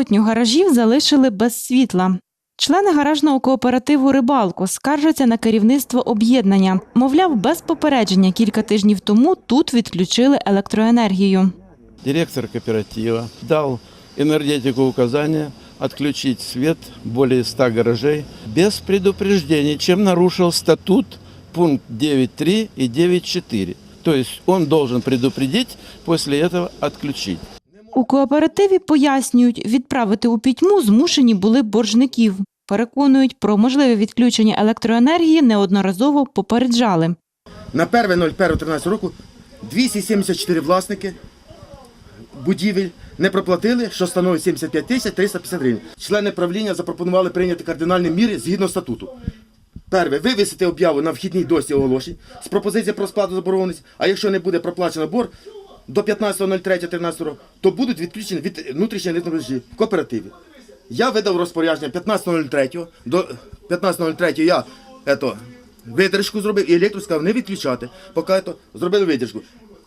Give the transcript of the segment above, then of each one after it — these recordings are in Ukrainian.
Сотню гаражів залишили без світла. Члени гаражного кооперативу Рибалко скаржаться на керівництво об'єднання. Мовляв, без попередження кілька тижнів тому тут відключили електроенергію. Директор кооператива дал энергетику указания отключить свет более 100 гаражей без предупреждений, чем нарушил статут пункт 9.3 и 9.4. То есть он должен предупредить, после этого отключить. У кооперативі пояснюють, відправити у пітьму змушені були боржників. Переконують, про можливе відключення електроенергії неодноразово попереджали. На 1.01.13 року 274 власники будівель не проплатили, що становить 75 тисяч 350 гривень. Члени правління запропонували прийняти кардинальні міри згідно статуту. Перше, вивісити об'яву на вхідній досі оголошень з пропозицією про сплату заборгованості, а якщо не буде проплачено борг до 15.03.13 року, то будуть відключені від внутрішньої електромережі в. Я видав розпорядження 15.03 до 15.03 я ето, видержку зробив і електро сказав не відключати, поки ето, зробили видержку.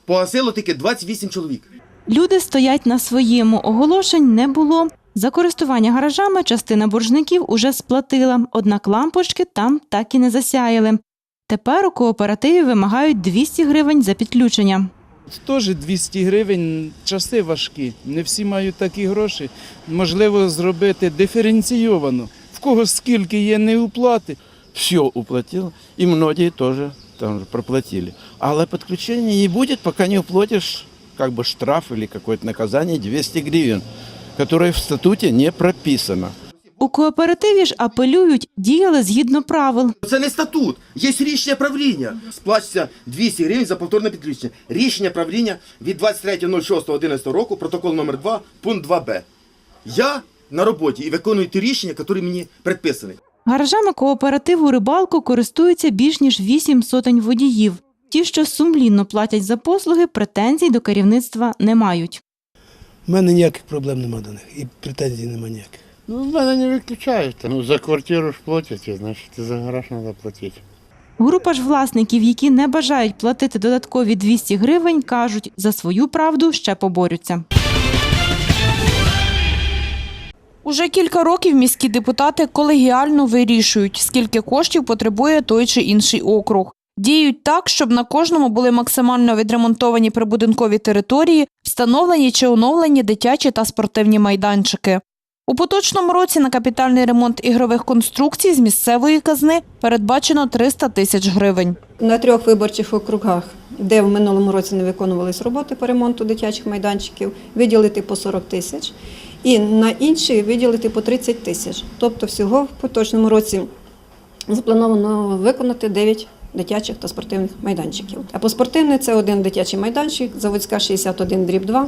Погасило тільки 28 чоловік. Люди стоять на своєму, оголошень не було. За користування гаражами частина боржників уже сплатила, однак лампочки там так і не засяяли. Тепер у кооперативі вимагають 200 гривень за підключення. Теж 200 гривень, часи важкі. Не всі мають такі гроші. Можливо, зробити диференційовано. В кого скільки є неуплати. Все уплатил, и многие тоже там проплатили. Але подключения не будет, пока не уплатишь как бы штраф или какое-то наказание 200 гривен, которое в статуте не прописано. У кооперативі ж апелюють, діяли згідно правил. Це не статут, є рішення правління. Сплачується 200 гривень за повторне підключення. Рішення правління від 23.06.11 року, протокол номер 2, пункт 2б. Я на роботі і виконую ті рішення, які мені предписані. Гаражами кооперативу рибалку користуються більш ніж вісім сотень водіїв. Ті, що сумлінно платять за послуги, претензій до керівництва не мають. У мене ніяких проблем нема до них і претензій нема ніяких. Ну, в мене не виключають. Ну, за квартиру ж платять, значить, і за гараж треба платити. Група ж власників, які не бажають платити додаткові 200 гривень, кажуть, за свою правду ще поборються. Уже кілька років міські депутати колегіально вирішують, скільки коштів потребує той чи інший округ. Діють так, щоб на кожному були максимально відремонтовані прибудинкові території, встановлені чи оновлені дитячі та спортивні майданчики. У поточному році на капітальний ремонт ігрових конструкцій з місцевої казни передбачено 300 тисяч гривень. На трьох виборчих округах, де в минулому році не виконувались роботи по ремонту дитячих майданчиків, виділити по 40 тисяч, і на інші виділити по 30 тисяч. Тобто всього в поточному році заплановано виконати 9 дитячих та спортивних майданчиків. А по спортивний це один дитячий майданчик, заводська 61 дріб 2,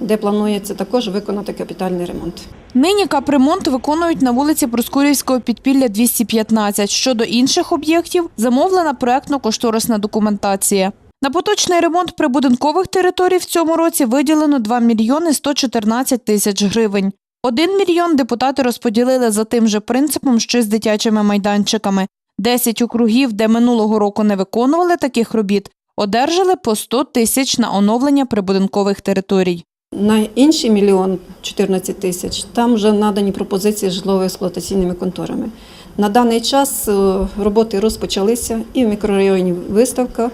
де планується також виконати капітальний ремонт. Нині капремонт виконують на вулиці Проскурівського підпілля 215. Щодо інших об'єктів замовлена проектно-кошторисна документація. На поточний ремонт прибудинкових територій в цьому році виділено 2 мільйони 114 тисяч гривень. Один мільйон депутати розподілили за тим же принципом, що з дитячими майданчиками. 10 округів, де минулого року не виконували таких робіт, одержали по 100 тисяч на оновлення прибудинкових територій. На інший мільйон 14 тисяч там вже надані пропозиції житлово-експлуатаційними конторами. На даний час е, роботи розпочалися і в мікрорайоні виставка,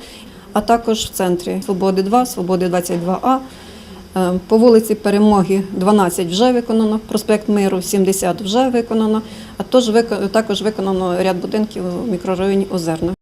а також в центрі Свободи 2, Свободи 22А. Е, По вулиці Перемоги 12 вже виконано, проспект Миру 70 вже виконано, а також виконано ряд будинків у мікрорайоні Озерна.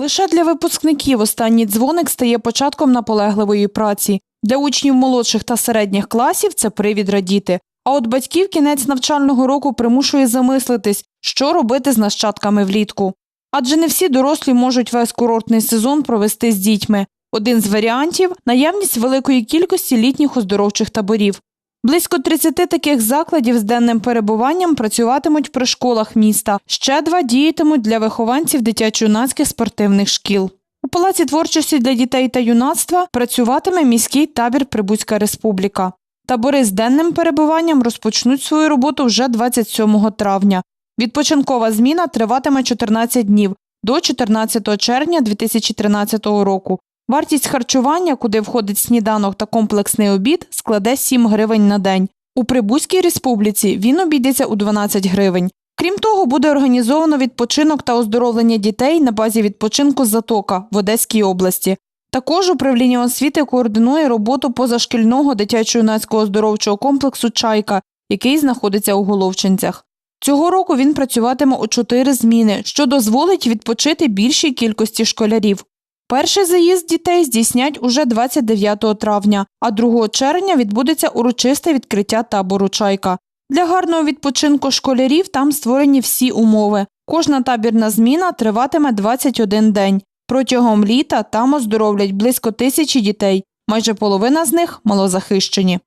Лише для випускників останній дзвоник стає початком наполегливої праці. Для учнів молодших та середніх класів це привід радіти. А от батьків кінець навчального року примушує замислитись, що робити з нащадками влітку. Адже не всі дорослі можуть весь курортний сезон провести з дітьми. Один з варіантів наявність великої кількості літніх оздоровчих таборів. Близько 30 таких закладів з денним перебуванням працюватимуть при школах міста. Ще два діятимуть для вихованців дитячо-юнацьких спортивних шкіл. У Палаці творчості для дітей та юнацтва працюватиме міський табір Прибузька Республіка. Табори з денним перебуванням розпочнуть свою роботу вже 27 травня. Відпочинкова зміна триватиме 14 днів до 14 червня 2013 року. Вартість харчування, куди входить сніданок та комплексний обід, складе 7 гривень на день. У Прибузькій республіці він обійдеться у 12 гривень. Крім того, буде організовано відпочинок та оздоровлення дітей на базі відпочинку Затока в Одеській області. Також управління освіти координує роботу позашкільного дитячо-юнацького оздоровчого комплексу Чайка, який знаходиться у Головчинцях. Цього року він працюватиме у чотири зміни, що дозволить відпочити більшій кількості школярів. Перший заїзд дітей здійснять уже 29 травня, а 2 червня відбудеться урочисте відкриття табору Чайка. Для гарного відпочинку школярів там створені всі умови. Кожна табірна зміна триватиме 21 день. Протягом літа там оздоровлять близько тисячі дітей. Майже половина з них малозахищені.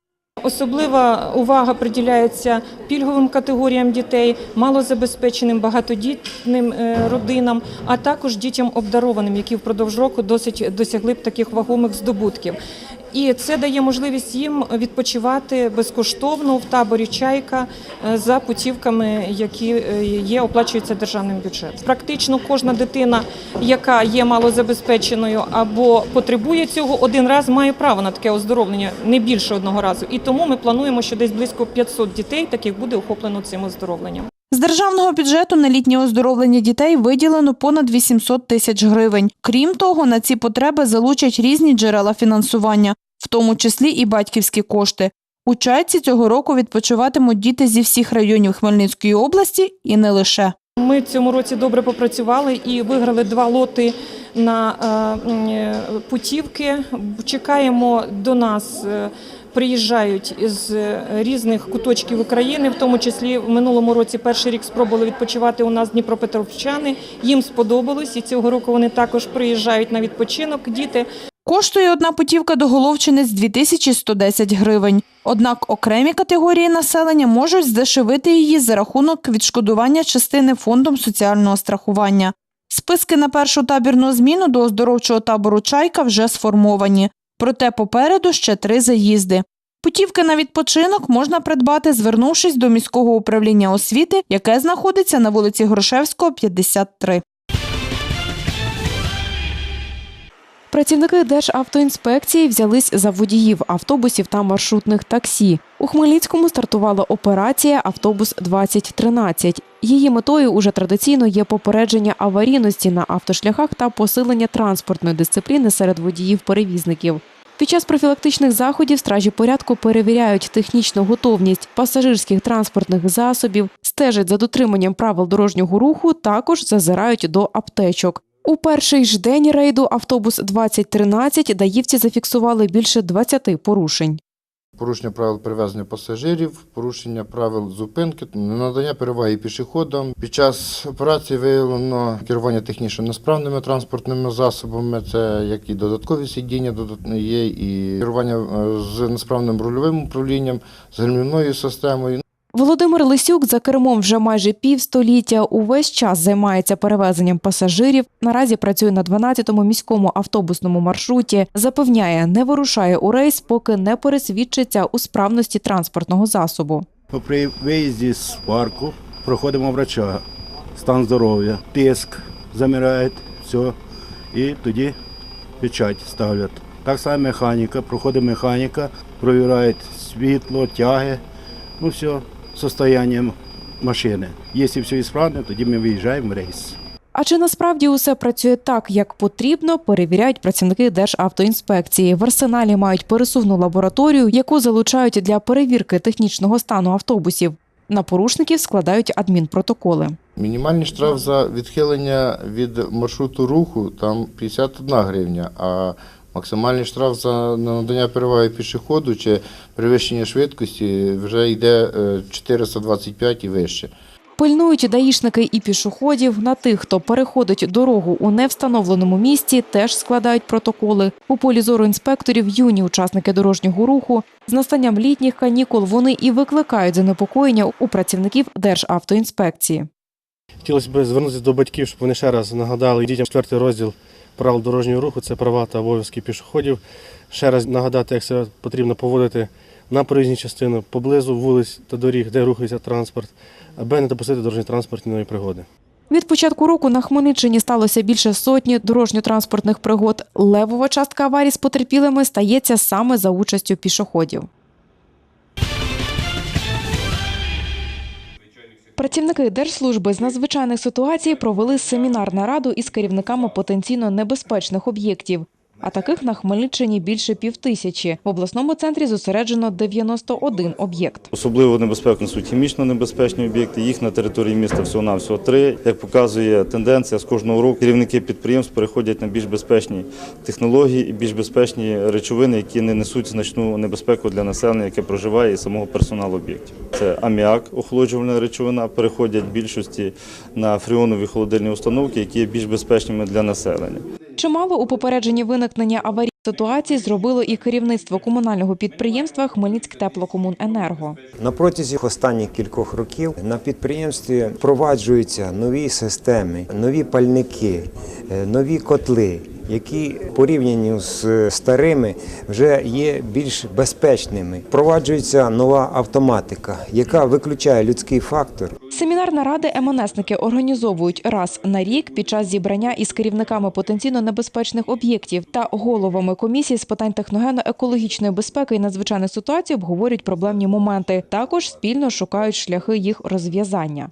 Особлива увага приділяється пільговим категоріям дітей, малозабезпеченим багатодітним е, родинам, а також дітям обдарованим, які впродовж року досить досягли б таких вагомих здобутків. І це дає можливість їм відпочивати безкоштовно в таборі Чайка е, за путівками, які е, є, оплачуються державним бюджетом. Практично кожна дитина, яка є малозабезпеченою або потребує цього, один раз має право на таке оздоровлення не більше одного разу. І тому ми плануємо, що десь близько 500 дітей таких буде охоплено цим оздоровленням. З державного бюджету на літнє оздоровлення дітей виділено понад 800 тисяч гривень. Крім того, на ці потреби залучать різні джерела фінансування, в тому числі і батьківські кошти. У Чайці цього року відпочиватимуть діти зі всіх районів Хмельницької області і не лише. Ми цьому році добре попрацювали і виграли два лоти на е, е, путівки. Чекаємо до нас. е, Приїжджають е, різних куточків України, в тому числі в минулому році перший рік спробували відпочивати у нас дніпропетровчани. Їм сподобалось, і цього року вони також приїжджають на відпочинок. Діти Коштує одна путівка до Головчини з 2110 гривень. Однак окремі категорії населення можуть здешевити її за рахунок відшкодування частини фондом соціального страхування. Списки на першу табірну зміну до оздоровчого табору Чайка вже сформовані. Проте попереду ще три заїзди. Путівки на відпочинок можна придбати, звернувшись до міського управління освіти, яке знаходиться на вулиці Грушевського, 53. Працівники Державтоінспекції взялись за водіїв автобусів та маршрутних таксі. У Хмельницькому стартувала операція Автобус 2013 Її метою уже традиційно є попередження аварійності на автошляхах та посилення транспортної дисципліни серед водіїв-перевізників. Під час профілактичних заходів стражі порядку перевіряють технічну готовність пасажирських транспортних засобів, стежать за дотриманням правил дорожнього руху, також зазирають до аптечок. У перший ж день рейду автобус 2013 даївці зафіксували більше 20 порушень. Порушення правил перевезення пасажирів, порушення правил зупинки, надання переваги пішоходам. Під час операції виявлено керування технічно несправними транспортними засобами. Це як і додаткові сидіння, є і керування е, з несправним рульовим управлінням, з гальмівною системою. Володимир Лисюк за кермом вже майже півстоліття. Увесь час займається перевезенням пасажирів. Наразі працює на 12-му міському автобусному маршруті. Запевняє, не вирушає у рейс, поки не пересвідчиться у справності транспортного засобу. При виїзді з парку проходимо врача, стан здоров'я, тиск замирають, все, і тоді печать ставлять. Так само механіка, проходить механіка, провіряють світло, тяги, ну все, состояння машини. Якщо все ісправне, тоді ми виїжджаємо в рейс. А чи насправді усе працює так, як потрібно, перевіряють працівники Державтоінспекції. В арсеналі мають пересувну лабораторію, яку залучають для перевірки технічного стану автобусів. На порушників складають адмінпротоколи. Мінімальний штраф за відхилення від маршруту руху там 51 гривня, а максимальний штраф за надання переваги пішоходу чи перевищення швидкості вже йде е, 425 і вище. Пильнують даїшники і пішоходів. На тих, хто переходить дорогу у невстановленому місці, теж складають протоколи. У полі зору інспекторів юні учасники дорожнього руху. З настанням літніх канікул вони і викликають занепокоєння у працівників Державтоінспекції. Хотілося б звернутися до батьків, щоб вони ще раз нагадали дітям четвертий розділ правил дорожнього руху це права та обов'язки пішоходів. Ще раз нагадати, як себе потрібно поводити на проїзній частини поблизу вулиць та доріг, де рухається транспорт, аби не допустити дорожньо-транспортної пригоди. Від початку року на Хмельниччині сталося більше сотні дорожньо-транспортних пригод. Левова частка аварій з потерпілими стається саме за участю пішоходів. Працівники Держслужби з надзвичайних ситуацій провели семінар нараду із керівниками потенційно небезпечних об'єктів. А таких на Хмельниччині більше півтисячі. В обласному центрі зосереджено 91 об'єкт. Особливо небезпеку несуть хімічно небезпечні об'єкти. Їх на території міста всього навсього три. Як показує тенденція, з кожного року керівники підприємств переходять на більш безпечні технології і більш безпечні речовини, які не несуть значну небезпеку для населення, яке проживає і самого персоналу об'єктів. Це аміак, охолоджувальна речовина. Переходять більшості на фреонові холодильні установки, які є більш безпечними для населення. Чимало у попередженні виникнення аварій ситуації зробило і керівництво комунального підприємства Хмельницьк-Теплокомуненерго. На протязі останніх кількох років на підприємстві впроваджуються нові системи, нові пальники, е, нові котли, які порівняні з старими вже є більш безпечними. Впроваджується нова автоматика, яка виключає людський фактор. Семінар наради МНСники організовують раз на рік під час зібрання із керівниками потенційно небезпечних об'єктів та головами комісії з питань техногенно-екологічної безпеки і надзвичайних ситуацій обговорюють проблемні моменти. Також спільно шукають шляхи їх розв'язання.